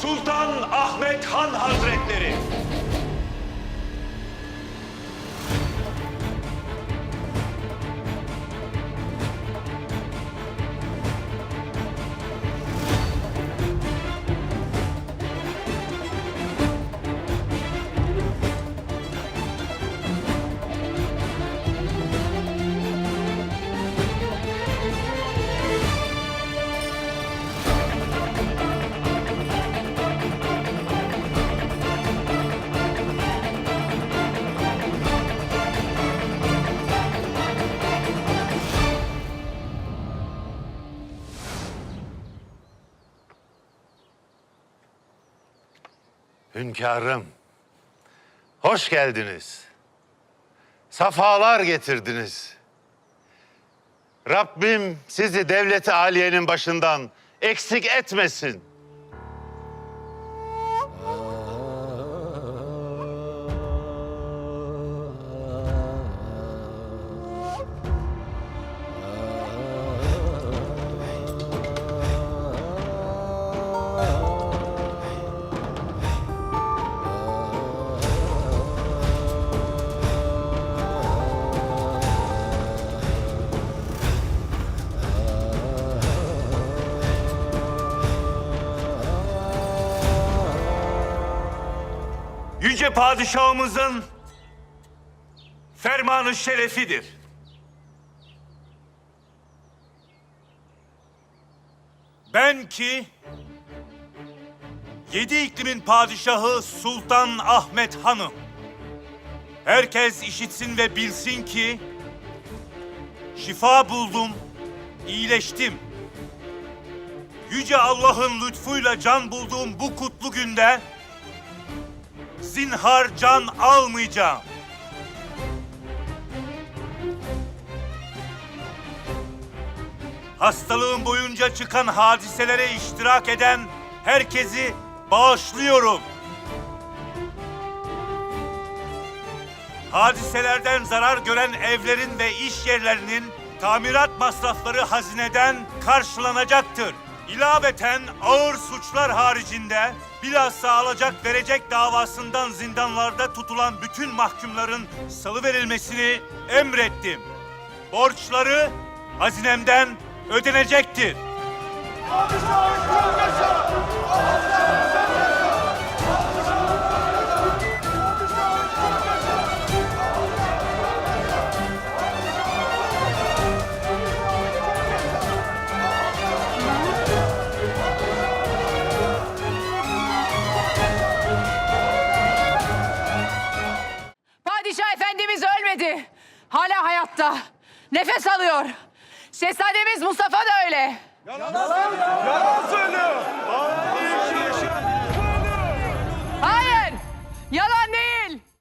Sultan Ahmet Han Hazretleri. Hünkârım, hoş geldiniz. Safalar getirdiniz. Rabbim sizi devleti aliyenin başından eksik etmesin. Yüce Padişahımızın fermanı şerefidir. Ben ki yedi iklimin padişahı Sultan Ahmet Han'ım. Herkes işitsin ve bilsin ki şifa buldum, iyileştim. Yüce Allah'ın lütfuyla can bulduğum bu kutlu günde zinhar can almayacağım. Hastalığım boyunca çıkan hadiselere iştirak eden herkesi bağışlıyorum. Hadiselerden zarar gören evlerin ve iş yerlerinin tamirat masrafları hazineden karşılanacaktır. İlaveten ağır suçlar haricinde bilhassa alacak verecek davasından zindanlarda tutulan bütün mahkumların salıverilmesini emrettim. Borçları hazinemden ödenecektir. Padişah Hala hayatta. Nefes alıyor. Şehzademiz Mustafa da öyle. Yalan söylüyor.